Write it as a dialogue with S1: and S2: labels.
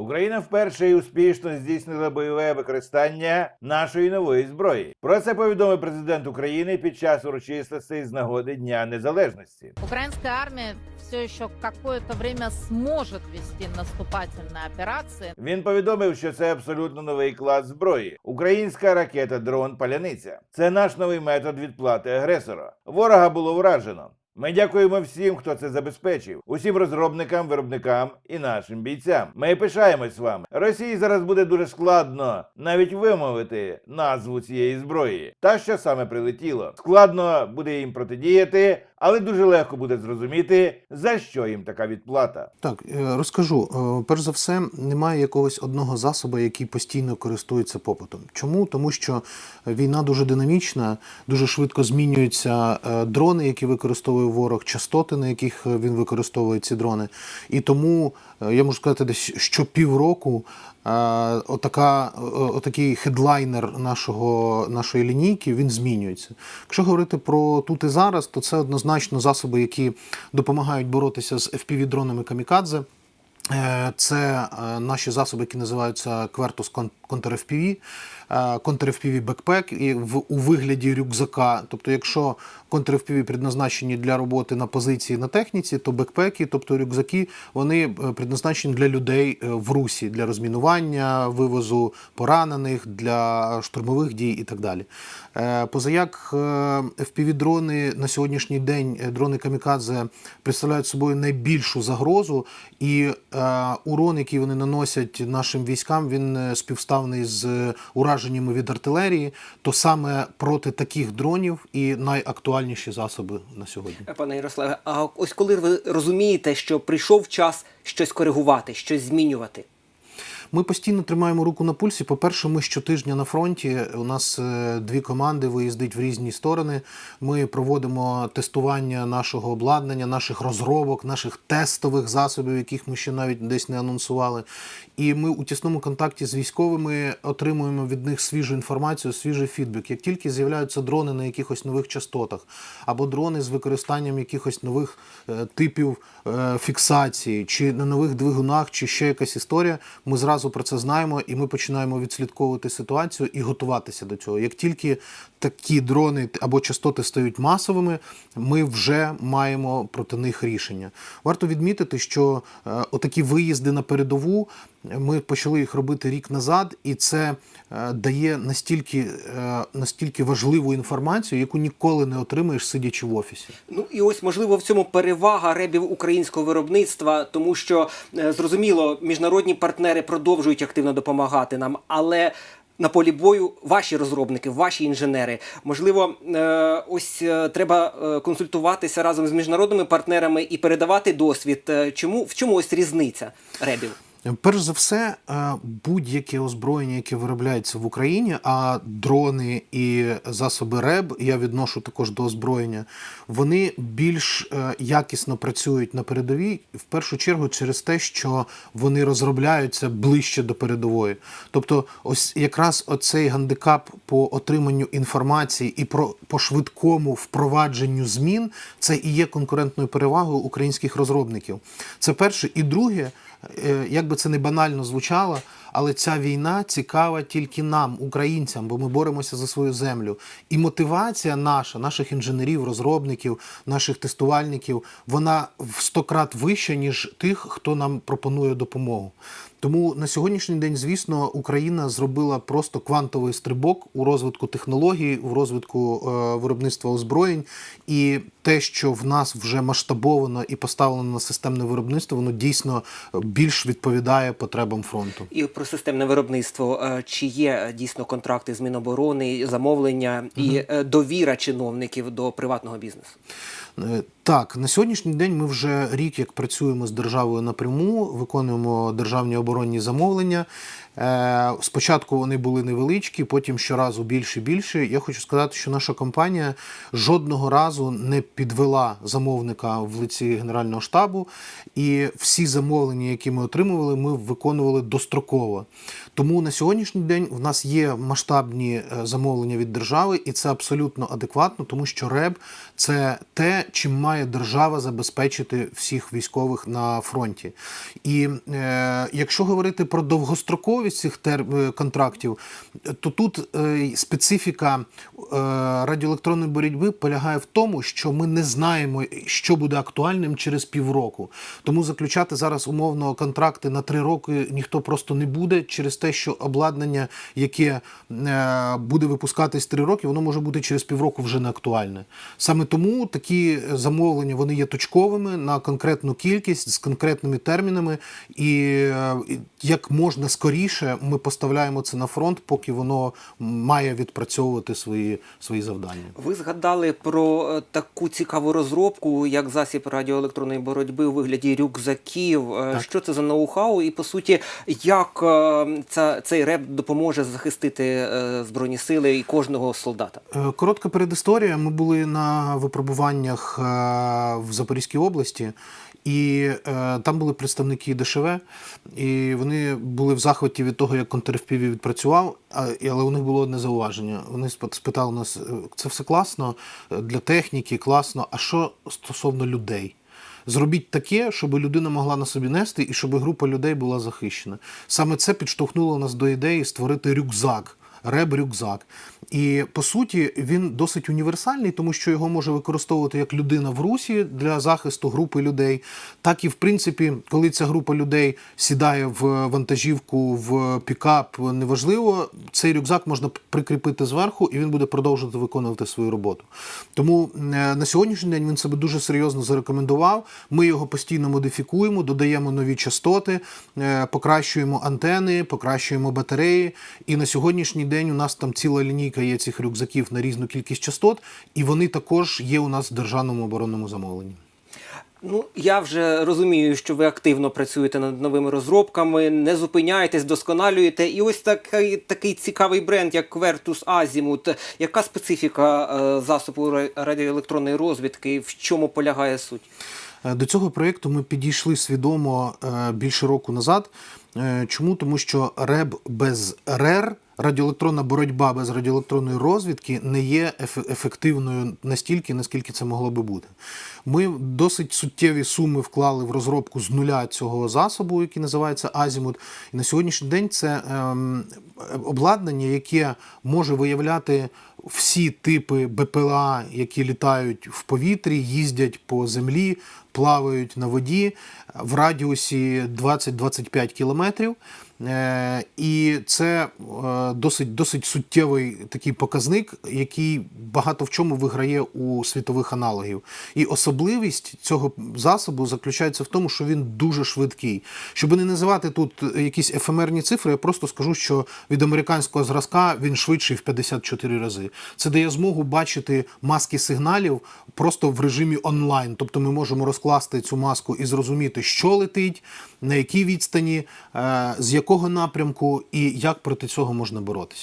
S1: Україна вперше і успішно здійснила бойове використання нашої нової зброї. Про це повідомив президент України під час урочистостей з нагоди Дня Незалежності.
S2: Украинская армия все еще какое-то время сможет вести наступательные операции.
S1: Він повідомив, що це абсолютно новий клас зброї. Українська ракета дрон Паляниця. Це наш новий метод відплати агресора. Ворога було вражено. Ми дякуємо всім, хто це забезпечив, усім розробникам, виробникам і нашим бійцям. Ми пишаємось вами. Росії зараз буде дуже складно навіть вимовити назву цієї зброї, та що саме прилетіло. Складно буде їм протидіяти, але дуже легко буде зрозуміти, за що їм така відплата.
S3: Так, е, розкажу. Е, Перш за все, немає якогось одного засобу, який постійно користується попитом. Чому? Тому що війна дуже динамічна, дуже швидко змінюються е, дрони, які використовує ворог, частоти, на яких він використовує ці дрони. І тому я можу сказати, десь що півроку отака, е, отакий хедлайнер нашого, нашої лінійки він змінюється. Якщо говорити про тут і зараз, то це однозначно засоби, які допомагають боротися з FPV-дронами камікадзе. Е, Це е, наші засоби, які називаються Quertus Con- Counter FPV, е, Counter FPV Backpack і в, у вигляді рюкзака. Тобто, якщо Counter FPV предназначені для роботи на позиції на техніці, то бекпеки, тобто рюкзаки, вони е, предназначені для людей е, в русі, для розмінування, вивозу поранених, для штурмових дій і так далі. Позаяк FPV-дрони на сьогоднішній день, дрони Камікадзе представляють собою найбільшу загрозу, і урон, який вони наносять нашим військам, він е, співставний з е, ураженнями від артилерії, то саме проти таких дронів і найактуальніші засоби на сьогодні.
S4: Пане Ярославе, а ось коли ви розумієте, що прийшов час щось коригувати, щось змінювати?
S3: Ми постійно тримаємо руку на пульсі. По-перше, ми щотижня на фронті. У нас е, дві команди виїздить в різні сторони. Ми проводимо тестування нашого обладнання, наших розробок, наших тестових засобів, яких ми ще навіть десь не анонсували. І ми у тісному контакті з військовими отримуємо від них свіжу інформацію, свіжий фідбек. Як тільки з'являються дрони на якихось нових частотах, або дрони з використанням якихось нових е, типів е, фіксації, чи на нових двигунах, чи ще якась історія, ми зразу про це знаємо і ми починаємо відслідковувати ситуацію і готуватися до цього. Як тільки такі дрони або частоти стають масовими, ми вже маємо проти них рішення. Варто відмітити, що е, отакі виїзди на передову. Ми почали їх робити рік назад, і це е, дає настільки, е, настільки важливу інформацію, яку ніколи не отримаєш, сидячи в офісі.
S4: Ну і ось можливо в цьому перевага ребів українського виробництва, тому що е, зрозуміло, міжнародні партнери продовжують активно допомагати нам, але. На полі бою ваші розробники, ваші інженери. Можливо, ось треба консультуватися разом з міжнародними партнерами і передавати досвід. Чому в чому ось різниця ребів?
S3: Перш за все, е, будь-яке озброєння, яке виробляється в Україні, а дрони і засоби РЕБ, я відношу також до озброєння, вони більш е, якісно працюють на передовій, в першу чергу через те, що вони розробляються ближче до передової. Тобто, ось якраз оцей гандикап по отриманню інформації і про по швидкому впровадженню змін, це і є конкурентною перевагою українських розробників. Це перше. І друге, як би це не банально звучало, але ця війна цікава тільки нам, українцям, бо ми боремося за свою землю. І мотивація наша, наших інженерів, розробників, наших тестувальників, вона в сто крат вища, ніж тих, хто нам пропонує допомогу. Тому на сьогоднішній день, звісно, Україна зробила просто квантовий стрибок у розвитку технологій, у розвитку е, виробництва озброєнь, і те, що в нас вже масштабовано і поставлено на системне виробництво, воно дійсно більш відповідає потребам фронту.
S4: І про системне виробництво. Е, Чи є е, дійсно контракти з Міноборони, замовлення і е, довіра чиновників до приватного бізнесу?
S3: Е, Так, на сьогоднішній день ми вже рік як працюємо з державою напряму, виконуємо державні оборонні замовлення. Е, Спочатку вони були невеличкі, потім щоразу більше і більше. Я хочу сказати, що наша компанія жодного разу не підвела замовника в лиці Генерального штабу, і всі замовлення, які ми отримували, ми виконували достроково. Тому на сьогоднішній день в нас є масштабні е, замовлення від держави, і це абсолютно адекватно, тому що РЕБ це те, чим має держава забезпечити всіх військових на фронті. І е, якщо говорити про довгостроковість цих тер... е, контрактів, то тут е, специфіка е, радіоелектронної боротьби полягає в тому, що ми не знаємо, що буде актуальним через півроку. Тому заключати зараз умовно контракти на три роки ніхто просто не буде через те, що обладнання, яке е, буде випускатись три роки, воно може бути через півроку вже не актуальне. Саме тому такі замовлення вони є точковими на конкретну кількість з конкретними термінами, і е, як можна скоріше ми поставляємо це на фронт, поки воно має відпрацьовувати свої, свої завдання.
S4: Ви згадали про е, таку цікаву розробку, як засіб радіоелектронної боротьби у вигляді рюкзаків. Е,
S3: Так.
S4: Що це за ноу-хау? І по суті, як ця, цей реп допоможе захистити збройні сили і кожного солдата?
S3: Коротка передісторія. Ми були на випробуваннях е, в Запорізькій області, і е, там були представники ДШВ, і вони були в захваті від того, як контрфпіві відпрацював. а- Але у них було одне зауваження. Вони спитали нас: «Е, це все класно е, для техніки, класно. А що стосовно людей? Зробіть таке, щоб людина могла на собі нести і щоб група людей була захищена. Саме це підштовхнуло нас до ідеї створити рюкзак. Реб-рюкзак. І по суті він досить універсальний, тому що його може використовувати як людина в русі для захисту групи людей, так і в принципі, коли ця група людей сідає в вантажівку, в пікап, неважливо, цей рюкзак можна прикріпити зверху, і він буде продовжувати виконувати свою роботу. Тому е, на сьогоднішній день він себе дуже серйозно зарекомендував. Ми його постійно модифікуємо, додаємо нові частоти, е, покращуємо антени, покращуємо батареї. І на сьогоднішній день у нас там ціла лінійка є цих рюкзаків на різну кількість частот, і вони також є у нас в державному оборонному замовленні.
S4: Ну, я вже розумію, що ви активно працюєте над новими розробками, не зупиняєтесь, досконалюєте. І ось такий, такий цікавий бренд, як Quertus Azimut. Яка специфіка е, засобу радіоелектронної розвідки? В чому полягає суть?
S3: Е, До цього проєкту ми підійшли свідомо е, більше року назад. Е, Чому? Тому що РЕБ без РЕР, радіоелектронна боротьба без радіоелектронної розвідки не є ефективною настільки, наскільки це могло би бути. Ми досить суттєві суми вклали в розробку з нуля цього засобу, який називається Азімут. І на сьогоднішній день це ем, обладнання, яке може виявляти всі типи БПЛА, які літають в повітрі, їздять по землі, плавають на воді в радіусі 20-25 кілометрів. Е, І це е, досить, досить суттєвий такий показник, який багато в чому виграє у світових аналогів. І особливість цього засобу заключається в тому, що він дуже швидкий. Щоб не називати тут якісь ефемерні цифри, я просто скажу, що від американського зразка він швидший в 54 рази. Це дає змогу бачити маски сигналів просто в режимі онлайн. Тобто ми можемо розкласти цю маску і зрозуміти, що летить, на якій відстані, е, з якого напрямку і як проти цього можна боротися.